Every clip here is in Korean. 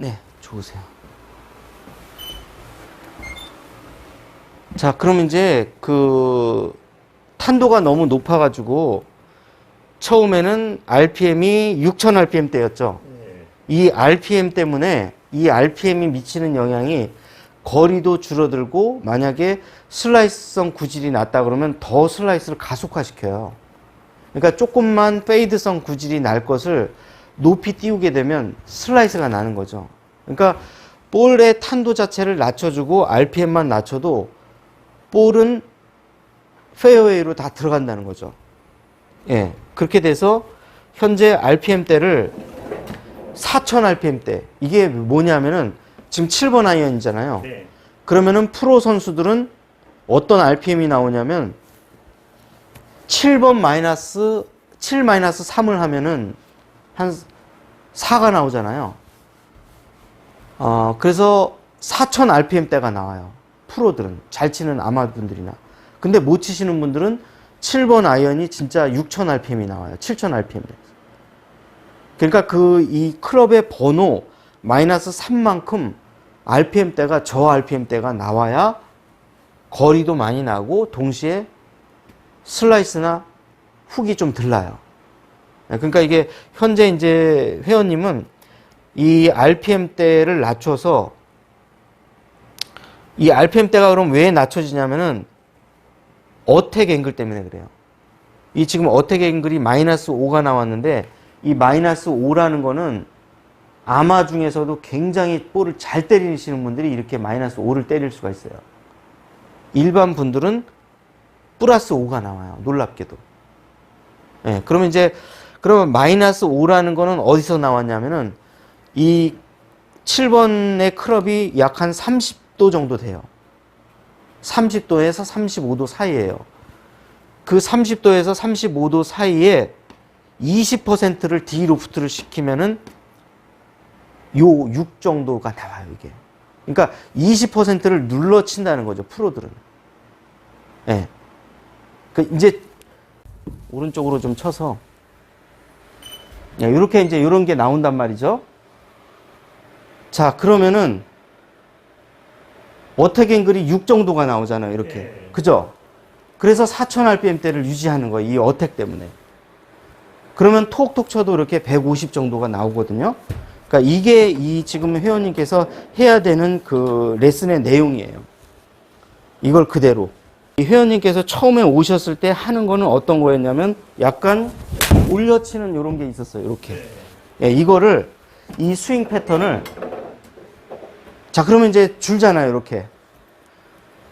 네, 좋으세요. 자, 그럼 이제 그 탄도가 너무 높아가지고 처음에는 RPM이 6000 RPM 대였죠. 예. 이 RPM 때문에 이 RPM이 미치는 영향이 거리도 줄어들고 만약에 슬라이스성 구질이 낮다 그러면 더 슬라이스를 가속화시켜요. 그러니까 조금만 페이드성 구질이 날 것을 높이 띄우게 되면 슬라이스가 나는 거죠. 그러니까 볼의 탄도 자체를 낮춰주고 RPM만 낮춰도 볼은 페어웨이로 다 들어간다는 거죠. 예. 그렇게 돼서 현재 RPM대를 4000 RPM대. 이게 뭐냐면은 지금 7번 아이언이잖아요. 네. 그러면은 프로 선수들은 어떤 RPM이 나오냐면 7번 마이너스 7 마이너스 3을 하면은 한 4가 나오잖아요. 어, 그래서 4000 RPM대가 나와요. 프로들은 잘 치는 아마분들이나. 근데 못 치시는 분들은 7번 아이언이 진짜 6000 RPM이 나와요. 7000 RPM. 그러니까 그 이 클럽의 번호 마이너스 3만큼 RPM대가 저 RPM대가 나와야 거리도 많이 나고 동시에 슬라이스나 훅이 좀 들나요. 네, 그러니까 이게 현재 이제 회원님은 이 RPM대를 낮춰서 이 RPM대가 그럼 왜 낮춰지냐면은 어택 앵글 때문에 그래요. 이 지금 어택 앵글이 마이너스 5가 나왔는데 이 마이너스 5라는 거는 아마 중에서도 굉장히 볼을 잘 때리시는 분들이 이렇게 마이너스 5를 때릴 수가 있어요. 일반 분들은 플러스 5가 나와요. 놀랍게도. 예, 그러면 이제, 그러면 마이너스 5라는 거는 어디서 나왔냐면은 이 7번의 클럽이 약 한 30도 정도 돼요. 30도에서 35도 사이에요. 그 30도에서 35도 사이에 20%를 디로프트를 시키면은 요 6 정도가 나와요, 이게. 그러니까 20%를 눌러 친다는 거죠, 프로들은. 예. 네. 그 이제 오른쪽으로 좀 쳐서 예, 이렇게 이제 이런 게 나온단 말이죠. 자, 그러면은 어택 앵글이 6 정도가 나오잖아요, 이렇게. 예. 그죠? 그래서 4000 RPM대를 유지하는 거예요, 이 어택 때문에. 그러면 톡톡 쳐도 이렇게 150 정도가 나오거든요. 그러니까 이게 이 지금 회원님께서 해야 되는 그 레슨의 내용이에요. 이걸 그대로. 이 회원님께서 처음에 오셨을 때 하는 거는 어떤 거였냐면 약간 올려치는 이런 게 있었어요. 이렇게. 예, 이거를 이 스윙 패턴을 자, 그러면 이제 줄잖아요. 이렇게.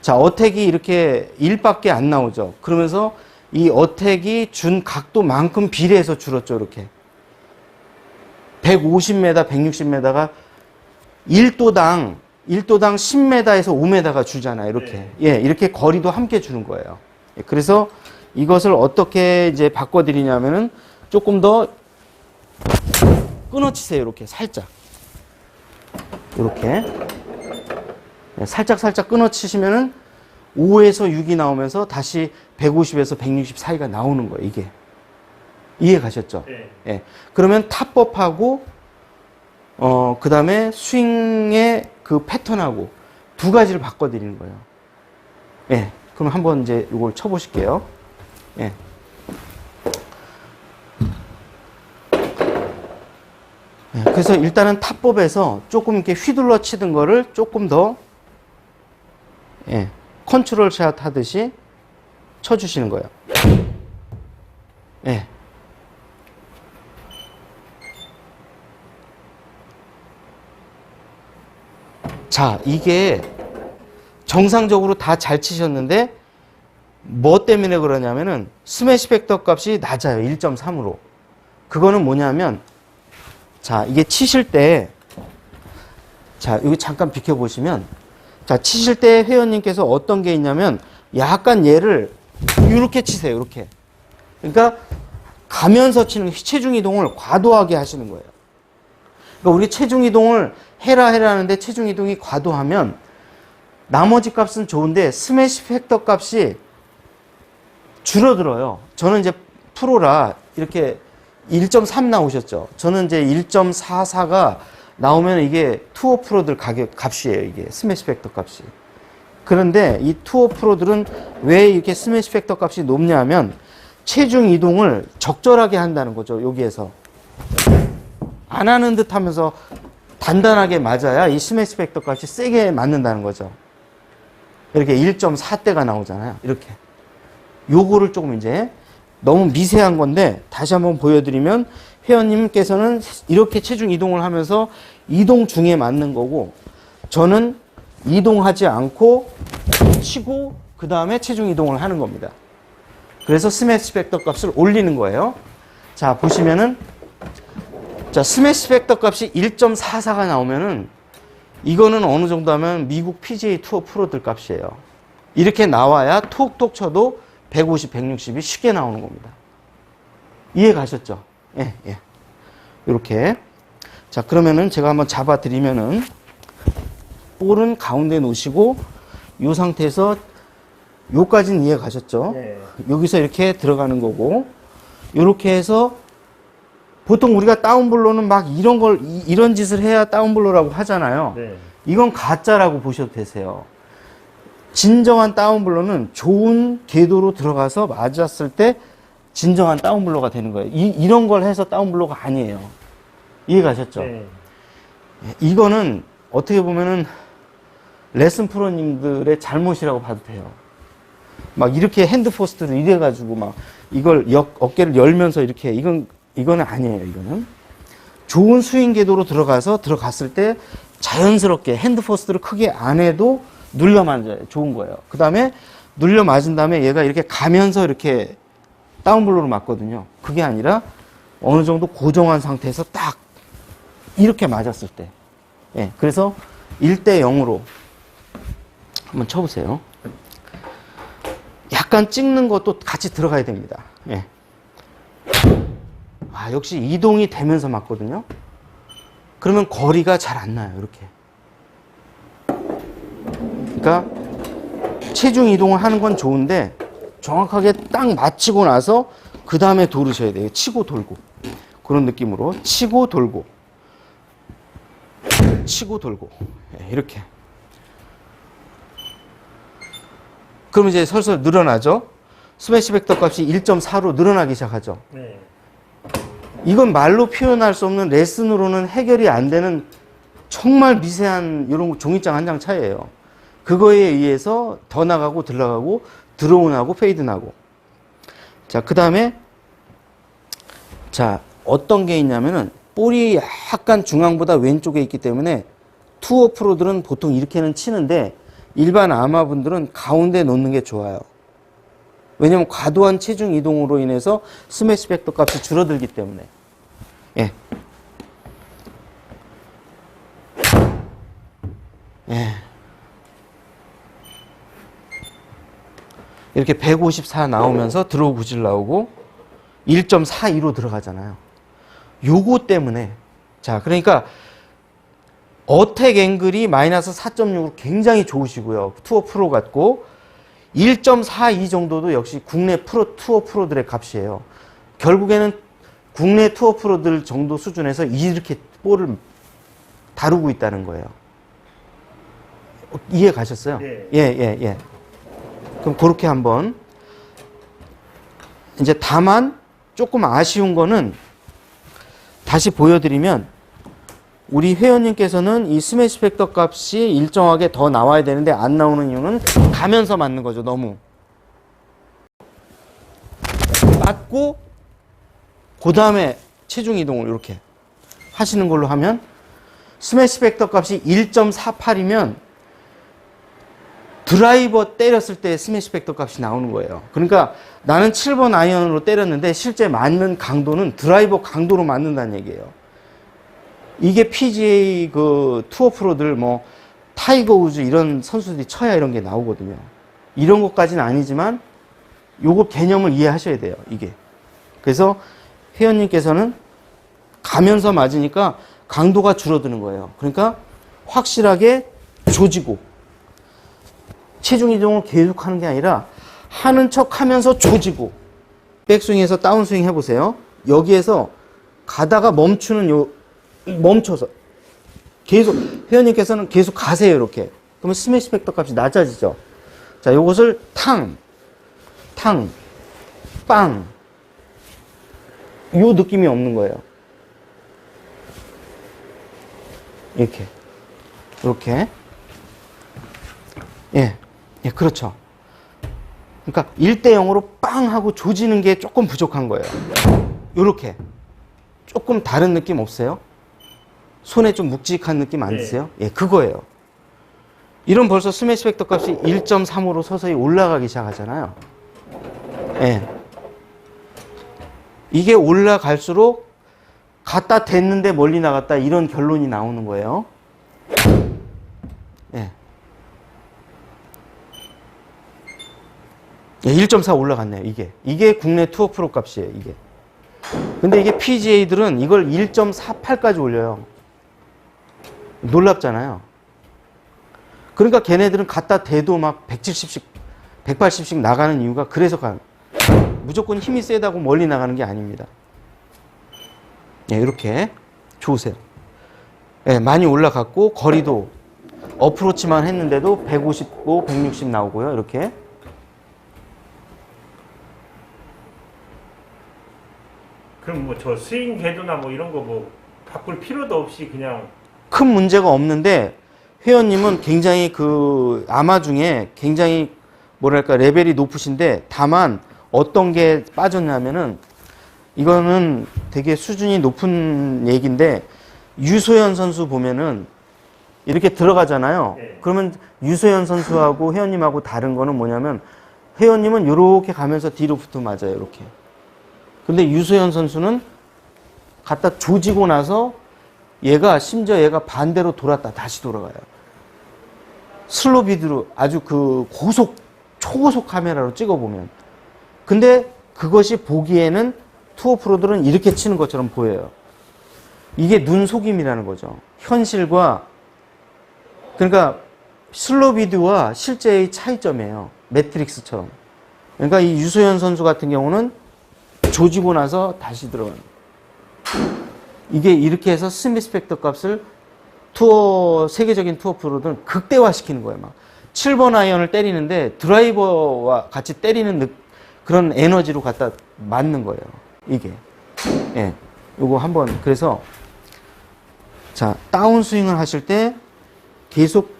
자, 어택이 이렇게 1밖에 안 나오죠. 그러면서 이 어택이 준 각도만큼 비례해서 줄었죠. 이렇게. 150m, 160m가 1도당 1도당 10m에서 5m가 주잖아요. 이렇게. 네. 예, 이렇게 거리도 함께 주는 거예요. 예, 그래서 이것을 어떻게 이제 바꿔드리냐면은 조금 더 끊어치세요. 이렇게 살짝. 이렇게. 예, 살짝 살짝 끊어치시면은 5에서 6이 나오면서 다시 150에서 160 사이가 나오는 거예요. 이게. 이해 가셨죠? 네. 예. 그러면 탑법하고 어 그 다음에 스윙의 그 패턴하고 두 가지를 바꿔 드리는 거예요. 예. 그럼 한번 이제 이걸 쳐 보실게요. 예. 예, 그래서 일단은 탑법에서 조금 이렇게 휘둘러 치던 거를 조금 더 예, 컨트롤 샷 하듯이 쳐주시는 거예요. 예. 자, 이게 정상적으로 다 잘 치셨는데 뭐 때문에 그러냐면은 스매시 팩터 값이 낮아요. 1.3으로. 그거는 뭐냐면 자, 이게 치실 때 자, 여기 잠깐 비켜 보시면 자, 치실 때 회원님께서 어떤 게 있냐면 약간 얘를 이렇게 치세요. 이렇게. 그러니까 가면서 치는 체중 이동을 과도하게 하시는 거예요. 그러니까 우리 체중 이동을 해라 해라 하는데 체중 이동이 과도하면 나머지 값은 좋은데 스매시 팩터 값이 줄어들어요. 저는 이제 프로라 이렇게 1.3 나오셨죠. 저는 이제 1.44가 나오면 이게 투어 프로들 가격 값이에요. 이게 스매시 팩터 값이. 그런데 이 투어 프로들은 왜 이렇게 스매시 팩터 값이 높냐 하면 체중 이동을 적절하게 한다는 거죠. 여기에서. 안 하는 듯 하면서 단단하게 맞아야 이 스매시 팩터 값이 세게 맞는다는 거죠. 이렇게 1.4대가 나오잖아요. 이렇게. 요거를 조금 이제 너무 미세한 건데 다시 한번 보여드리면 회원님께서는 이렇게 체중 이동을 하면서 이동 중에 맞는 거고 저는 이동하지 않고 치고 그 다음에 체중 이동을 하는 겁니다. 그래서 스매시 팩터 값을 올리는 거예요. 자 보시면은 자 스매시 팩터 값이 1.44가 나오면은 이거는 어느 정도 하면 미국 PGA 투어 프로들 값이에요. 이렇게 나와야 톡톡 쳐도 150, 160이 쉽게 나오는 겁니다. 이해 가셨죠? 예, 예. 이렇게. 자, 그러면은 제가 한번 잡아 드리면은 볼은 가운데 놓으시고 이 상태에서 요까지는 이해 가셨죠? 네. 여기서 이렇게 들어가는 거고 이렇게 해서 보통 우리가 다운블로는 막 이런 걸 이- 이런 짓을 해야 다운블로라고 하잖아요. 네. 이건 가짜라고 보셔도 되세요. 진정한 다운블로는 좋은 궤도로 들어가서 맞았을 때 진정한 다운블로가 되는 거예요. 이, 이런 걸 해서 다운블로가 아니에요. 이해 가셨죠? 네. 이거는 어떻게 보면은 레슨 프로님들의 잘못이라고 봐도 돼요. 막 이렇게 핸드 포스트를 이래 가지고 막 이걸 역, 어깨를 열면서 이렇게 이건 이거는 아니에요. 이거는 좋은 스윙 궤도로 들어가서 들어갔을 때 자연스럽게 핸드 포스트를 크게 안 해도 눌려 맞아요. 좋은 거예요. 그 다음에 눌려 맞은 다음에 얘가 이렇게 가면서 이렇게 다운블로로 맞거든요. 그게 아니라 어느 정도 고정한 상태에서 딱 이렇게 맞았을 때. 예, 그래서 1대 0으로 한번 쳐보세요. 약간 찍는 것도 같이 들어가야 됩니다. 예. 아, 역시 이동이 되면서 맞거든요. 그러면 거리가 잘 안 나요, 이렇게. 그러니까 체중 이동을 하는 건 좋은데 정확하게 딱 맞히고 나서 그 다음에 돌으셔야 돼요. 치고 돌고. 그런 느낌으로 치고 돌고. 치고 돌고. 예, 이렇게. 그럼 이제 설설 늘어나죠? 스매시 벡터 값이 1.4로 늘어나기 시작하죠. 네. 이건 말로 표현할 수 없는 레슨으로는 해결이 안 되는 정말 미세한 이런 종이장 한 장 차이예요. 그거에 의해서 더 나가고 들어가고 드로운하고 페이드 나고. 자, 그 다음에 자 어떤 게 있냐면은 볼이 약간 중앙보다 왼쪽에 있기 때문에 투어 프로들은 보통 이렇게는 치는데 일반 아마분들은 가운데 놓는 게 좋아요. 왜냐면 과도한 체중 이동으로 인해서 스매시 벡터 값이 줄어들기 때문에. 예. 예. 이렇게 154 나오면서 드로우 구질 나오고 1.42로 들어가잖아요. 요거 때문에. 자, 그러니까 어택 앵글이 마이너스 4.6으로 굉장히 좋으시고요. 투어 프로 같고 1.42 정도도 역시 국내 프로 투어 프로들의 값이에요. 결국에는 국내 투어 프로들 정도 수준에서 이렇게 볼을 다루고 있다는 거예요. 어, 이해 가셨어요? 네. 예, 예, 예. 그럼 그렇게 한번 이제 다만 조금 아쉬운 거는 다시 보여드리면 우리 회원님께서는 이 스매시 팩터 값이 일정하게 더 나와야 되는데 안 나오는 이유는 가면서 맞는 거죠, 너무. 맞고, 그 다음에 체중 이동을 이렇게 하시는 걸로 하면 스매시 팩터 값이 1.48이면 드라이버 때렸을 때 스매시 팩터 값이 나오는 거예요. 그러니까 나는 7번 아이언으로 때렸는데 실제 맞는 강도는 드라이버 강도로 맞는다는 얘기예요. 이게 PGA 그 투어 프로들 뭐 타이거 우즈 이런 선수들이 쳐야 이런 게 나오거든요. 이런 것까지는 아니지만 요거 개념을 이해하셔야 돼요. 이게. 그래서 회원님께서는 가면서 맞으니까 강도가 줄어드는 거예요. 그러니까 확실하게 조지고 체중 이동을 계속 하는 게 아니라 하는 척 하면서 조지고 백스윙에서 다운스윙 해보세요. 여기에서 가다가 멈추는 요 멈춰서 계속 회원님께서는 계속 가세요 이렇게. 그러면 스매시 팩터 값이 낮아지죠. 자, 요것을 탕, 탕, 빵. 요 느낌이 없는 거예요. 이렇게. 이렇게. 예. 예, 그렇죠. 그러니까 1대 0으로 빵 하고 조지는 게 조금 부족한 거예요. 요렇게. 조금 다른 느낌 없어요? 손에 좀 묵직한 느낌 안 네. 드세요? 예, 그거예요. 이런 벌써 스매시 팩터 값이 1.3으로 서서히 올라가기 시작하잖아요. 예. 이게 올라갈수록 갖다 댔는데 멀리 나갔다 이런 결론이 나오는 거예요. 예. 예, 1.4 올라갔네요, 이게. 이게 국내 투어 프로 값이에요, 이게. 근데 이게 PGA들은 이걸 1.48까지 올려요. 놀랍잖아요. 그러니까 걔네들은 갖다 대도 막 170씩, 180씩 나가는 이유가 그래서 가 무조건 힘이 세다고 멀리 나가는 게 아닙니다. 예, 이렇게 좋으세요. 예, 많이 올라갔고 거리도 어프로치만 했는데도 155, 160 나오고요. 이렇게. 그럼 뭐 저 스윙 궤도나 뭐 이런 거 뭐 바꿀 필요도 없이 그냥 큰 문제가 없는데 회원님은 굉장히 그 아마 중에 굉장히 뭐랄까 레벨이 높으신데 다만 어떤 게 빠졌냐면은 이거는 되게 수준이 높은 얘기인데 유소연 선수 보면은 이렇게 들어가잖아요. 네. 그러면 유소연 선수하고 회원님하고 다른 거는 뭐냐면 회원님은 이렇게 가면서 뒤로 붙어 맞아요. 이렇게. 근데 유소연 선수는 갖다 조지고 나서 얘가 심지어 얘가 반대로 돌았다 다시 돌아가요. 슬로비드로 아주 그 고속 초고속 카메라로 찍어 보면 근데 그것이 보기에는 투어 프로들은 이렇게 치는 것처럼 보여요. 이게 눈 속임이라는 거죠. 현실과 그러니까 슬로비드와 실제의 차이점이에요. 매트릭스처럼. 그러니까 이 유소연 선수 같은 경우는 조지고 나서 다시 들어가는. 이게 이렇게 해서 스미스 팩터 값을 투어 세계적인 투어 프로들은 극대화시키는 거예요. 막 7번 아이언을 때리는데 드라이버와 같이 때리는 느- 그런 에너지로 갖다 맞는 거예요. 이게. 예. 요거 한번 그래서 자, 다운 스윙을 하실 때 계속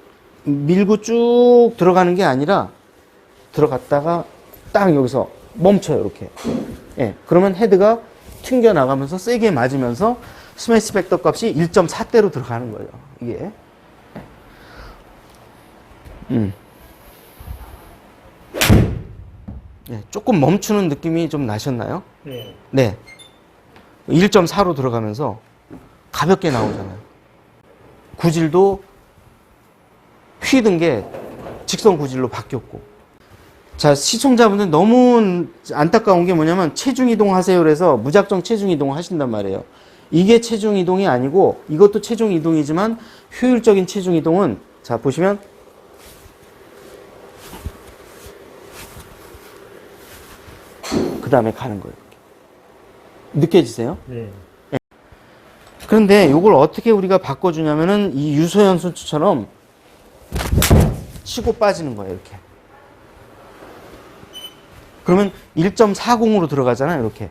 밀고 쭉 들어가는 게 아니라 들어갔다가 딱 여기서 멈춰요, 이렇게. 예. 그러면 헤드가 튕겨 나가면서 세게 맞으면서 스매시 팩터 값이 1.4대로 들어가는 거예요. 이게. 음. 예, 조금 멈추는 느낌이 좀 나셨나요? 네. 네. 1.4로 들어가면서 가볍게 나오잖아요. 구질도 휘든 게 직선 구질로 바뀌었고. 자, 시청자분들 너무 안타까운 게 뭐냐면 체중 이동 하세요. 그래서 무작정 체중 이동 하신단 말이에요. 이게 체중 이동이 아니고 이것도 체중 이동이지만 효율적인 체중 이동은 자, 보시면 그 다음에 가는 거예요. 느껴지세요? 네. 그런데 이걸 어떻게 우리가 바꿔주냐면은 이 유소연 선수처럼 치고 빠지는 거예요, 이렇게. 그러면 1.40으로 들어가잖아요, 이렇게.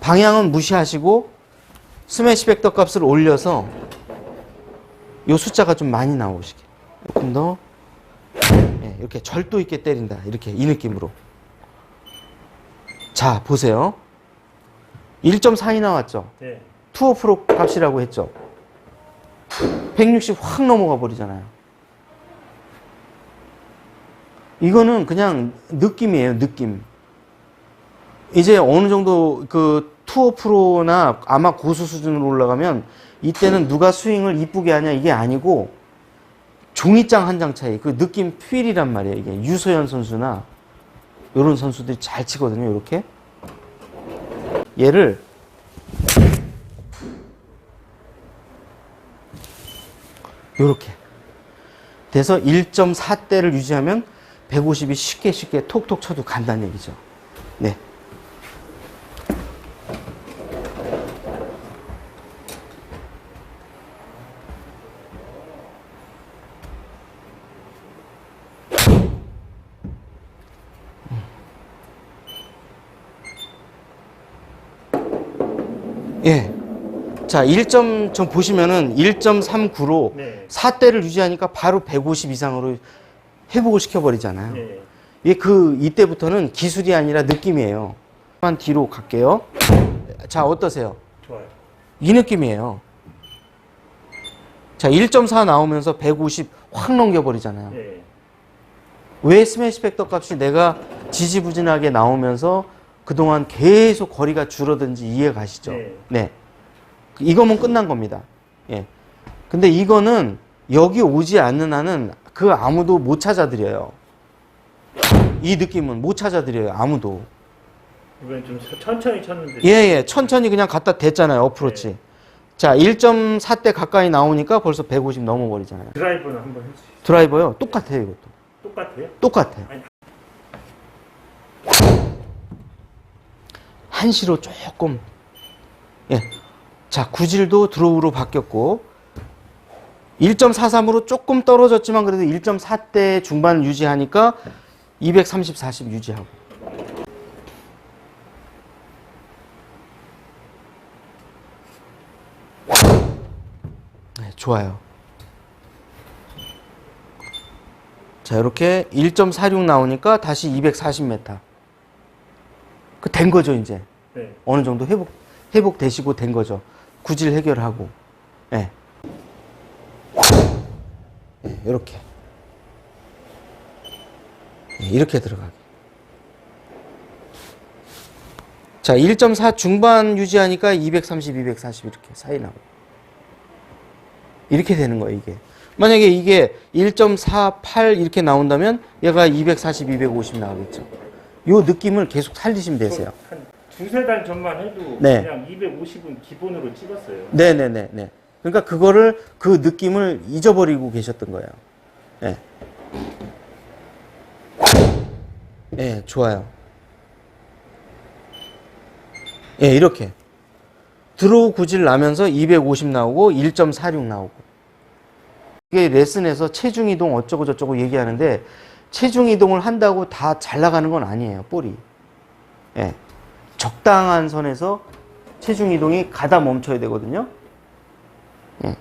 방향은 무시하시고 스매시 벡터 값을 올려서 요 숫자가 좀 많이 나오시게. 조금 더 예, 이렇게 절도 있게 때린다. 이렇게 이 느낌으로. 자, 보세요. 1.4이 나왔죠. 네. 투어 프로 값이라고 했죠. 160 확 넘어가 버리잖아요. 이거는 그냥 느낌이에요, 느낌. 이제 어느 정도 그 투어 프로나 아마 고수 수준으로 올라가면 이때는 누가 스윙을 이쁘게 하냐 이게 아니고 종이장 한 장 차이, 그 느낌 필이란 말이에요. 이게 유소연 선수나 이런 선수들이 잘 치거든요, 이렇게. 얘를 요렇게 돼서 1.4대를 유지하면 150이 쉽게 쉽게 톡톡 쳐도 간다는 얘기죠. 네. 예. 자, 1점 좀 보시면은 1.39로 네. 4대를 유지하니까 바로 150 이상으로 회복을 시켜버리잖아요. 네. 이게 그 이때부터는 기술이 아니라 느낌이에요. 한 뒤로 갈게요. 자, 어떠세요? 좋아요. 이 느낌이에요. 자, 1.4 나오면서 150 확 넘겨버리잖아요. 네. 왜 스매시 팩터 값이 내가 지지부진하게 나오면서 그동안 계속 거리가 줄어든지 이해 가시죠? 네. 네. 이거면 끝난 겁니다. 예. 근데 이거는 여기 오지 않는 한은 그 아무도 못 찾아드려요. 이 느낌은 못 찾아드려요. 아무도. 이번엔 좀 천천히 쳤는데. 예, 예. 천천히 그냥 갖다 댔잖아요. 어프로치. 네. 자, 1.4대 가까이 나오니까 벌써 150 넘어버리잖아요. 드라이브는 한번 있어요. 드라이버요. 똑같아요, 이것도. 똑같아요? 똑같아요. 아니. 한시로 조금 예. 자, 구질도 드로우로 바뀌었고 1.43으로 조금 떨어졌지만 그래도 1.4대 중반 유지하니까 230, 40 유지하고 네, 좋아요. 자, 이렇게 1.46 나오니까 다시 240m. 그 된 거죠, 이제. 네. 어느 정도 회복, 회복되시고 된 거죠. 구질 해결하고. 예. 예, 이렇게. 예, 이렇게 들어가게. 자, 1.4 중반 유지하니까 230, 240 이렇게 사이 나오고. 이렇게 되는 거예요, 이게. 만약에 이게 1.48 이렇게 나온다면 얘가 240, 250 나오겠죠. 요 느낌을 계속 살리시면 되세요. 한 두세 달 전만 해도 네. 그냥 250은 기본으로 찍었어요. 네네네. 네. 그러니까 그거를 그 느낌을 잊어버리고 계셨던 거예요. 예. 예, 좋아요. 예, 이렇게. 드로우 구질 나면서 250 나오고 1.46 나오고. 이게 레슨에서 체중 이동 어쩌고 저쩌고 얘기하는데 체중 이동을 한다고 다 잘 나가는 건 아니에요, 볼이. 예. 적당한 선에서 체중 이동이 가다 멈춰야 되거든요. 예.